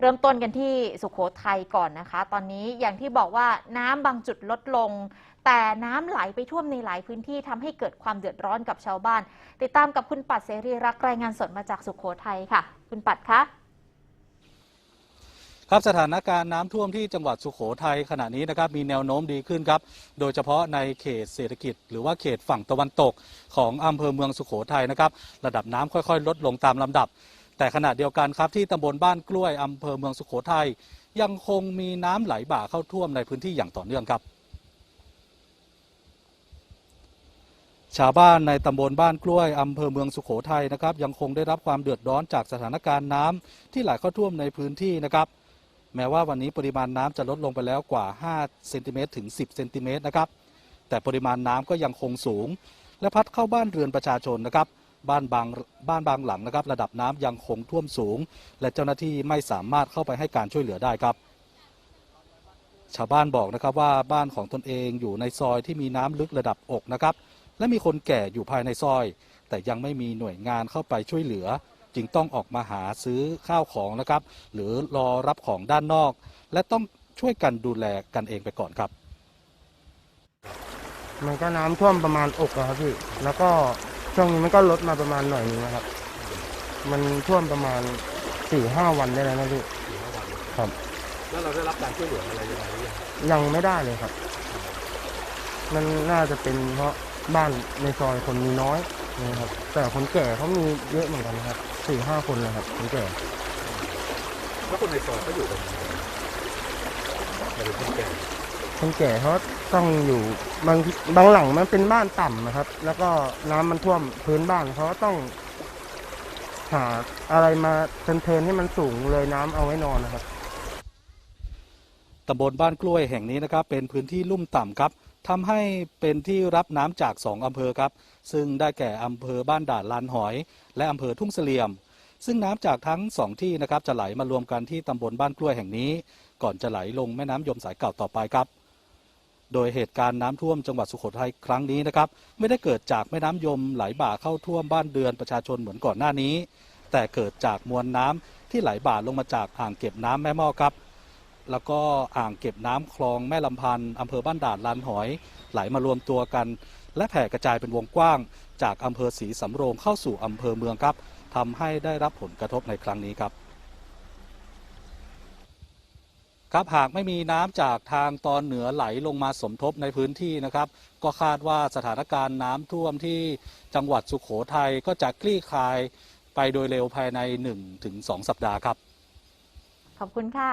เริ่มต้นกันที่สุขโขทัยก่อนนะคะ ตอนนี้อย่างที่บอกว่าน้ำบางจุดลดลง แต่น้ำไหลไปท่วมในหลายพื้นที่ทำให้เกิดความเดือดร้อนกับชาวบ้าน ติดตามกับคุณปัดเสรีรักรายงานสดมาจากสุขโขทัยค่ะ คุณปัดคะครับสถานการณ์น้ำท่วมที่จังหวัดสุโขทัยขณะนี้นะครับมีแนวโน้มดีขึ้นครับโดยเฉพาะในเขตเศรษฐกิจ หรือว่าเขตฝั่งตะวันตกของอำเภอเมืองสุโขทัยนะครับระดับน้ำค่อยๆ ลดลงตามลำดับ แต่ขณะเดียวกันครับที่ตำบลบ้านกล้วยอำเภอเมืองสุโขทัยยังคงมีน้ำไหลบ่าเข้าท่วมในพื้นที่อย่างต่อเนื่องครับ ชาวบ้านในตำบลบ้านกล้วยอำเภอเมืองสุโขทัยนะครับ ยังคงได้รับความเดือดร้อนจากสถานการณ์น้ำที่ไหลเข้าท่วมในพื้นที่นะครับ แม้ว่าวันนี้ปริมาณน้ำจะลดลงไปแล้วกว่า5เซนติเมตรถึง 10เซนติเมตรนะครับแต่ปริมาณน้ำก็ยังคงสูง และพัดเข้าบ้านเรือนประชาชนนะครับ บ้านบางบ้านบางหลังนะครับ ระดับน้ำยังคงท่วมสูง และเจ้าหน้าที่ไม่สามารถเข้าไปให้การช่วยเหลือได้ครับ ชาวบ้านบอกนะครับว่าบ้านของตนเองอยู่ในซอยที่มีน้ำลึกระดับอกนะครับ และมีคนแก่อยู่ภายในซอย แต่ยังไม่มีหน่วยงานเข้าไปช่วยเหลือ จึงต้องออกมาหาซื้อข้าวของนะครับ หรือรอรับของด้านนอก และต้องช่วยกันดูแลกันเองไปก่อนครับมันก็น้ำท่วมประมาณอกอะครับพี่ แล้วก็ ช่วงนี้มันก็ลดมาประมาณหน่อยนึงนะครับ มันท่วมประมาณสี่ห้าวันได้แล้วนะพี่ครับ แล้วเราได้รับการช่วยเหลืออะไรยังไงหรือยังยังไม่ได้เลยครับ มันน่าจะเป็นเพราะบ้านในซอยคนมีน้อยนะครับ แต่คนแก่เขามีเยอะเหมือนกันนะครับสี่ห้าคนนะครับ คนแก่แล้วคนในซอยเขาอยู่กันยังไงหรือคนแก่ คนแก่เขาต้องอยู่บางบางหลังมันเป็นบ้านต่ำนะครับ แล้วก็น้ำมันท่วมพื้นบ้านเขาต้อง หาอะไรมาเทินๆให้มันสูงเลยน้ำเอาไว้นอนนะครับตำบลบ้านกล้วยแห่งนี้นะครับ เป็นพื้นที่ลุ่มต่ำครับทำให้เป็นที่รับน้ำจากสองอำเภอครับ ซึ่งได้แก่อำเภอบ้านด่านลานหอย และอำเภอทุ่งเสลี่ยม ซึ่งน้ำจากทั้งสองที่นะครับจะไหลมารวมกันที่ตำบลบ้านกล้วยแห่งนี้ ก่อนจะไหลลงแม่น้ำยมสายเก่าต่อไปครับ โดยเหตุการณ์น้ำท่วมจังหวัดสุโขทัยครั้งนี้นะครับ ไม่ได้เกิดจากแม่น้ำยมไหลบ่าเข้าท่วมบ้านเรือนประชาชนเหมือนก่อนหน้านี้ แต่เกิดจากมวลน้ำที่ไหลบ่าลงมาจากอ่างเก็บน้ำแม่มอครับ แล้วก็อ่างเก็บน้ำคลองแม่ลำพันธ์อำเภอบ้านด่านลานหอย ไหลมารวมตัวกัน และแผ่กระจายเป็นวงกว้าง จากอำเภอศรีสำโรงเข้าสู่อำเภอเมืองครับทำให้ได้รับผลกระทบในครั้งนี้ครับ ครับหากไม่มีน้ำจากทางตอนเหนือไหลลงมาสมทบในพื้นที่นะครับ ก็คาดว่าสถานการณ์น้ำท่วมที่จังหวัดสุขโขทัยก็จะคลี่คลายไปโดยเร็วภายใน 1-2 สัปดาห์ครับ ขอบคุณค่ะ